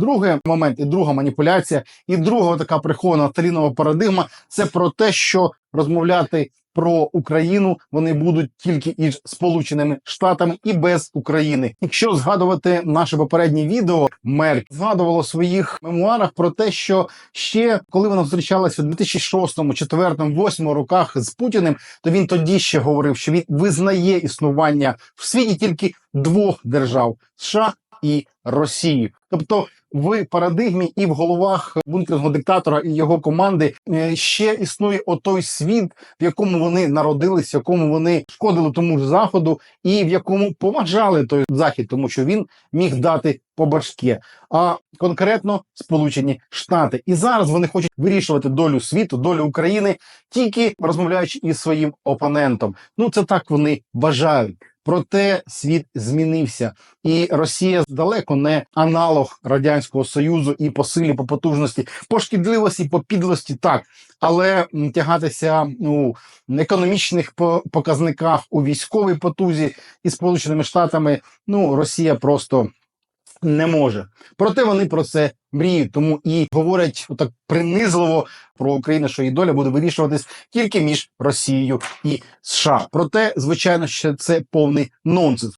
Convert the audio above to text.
Другий момент і друга маніпуляція, і друга така прихована талінова парадигма це про те, що розмовляти про Україну вони будуть тільки із Сполученими Штатами і без України. Якщо згадувати наше попереднє відео, Мерк згадувала в своїх мемуарах про те, що ще коли вона зустрічалася у 2006, 2004, 2008 роках з Путіним, то він тоді ще говорив, що він визнає існування в світі тільки двох держав США і Росії. Тобто в парадигмі і в головах бункерного диктатора і його команди е, ще існує отой світ, в якому вони народились, в якому вони шкодили тому ж заходу, і в якому поважали той захід, тому що він міг дати по башке, а конкретно Сполучені Штати. І зараз вони хочуть вирішувати долю світу, долю України, тільки розмовляючи із своїм опонентом. Ну це так вони бажають. Проте світ змінився, і Росія далеко не аналог радянського союзу і по силі, по потужності, по шкідливості, по підлості, так, але тягатися у економічних показниках у військовій потузі із Сполученими Штатами, ну Росія просто не може. Проте вони про це мріють, тому і говорять так принизливо про Україну, що її доля буде вирішуватись тільки між Росією і США. Проте, звичайно, що це повний нонсенс.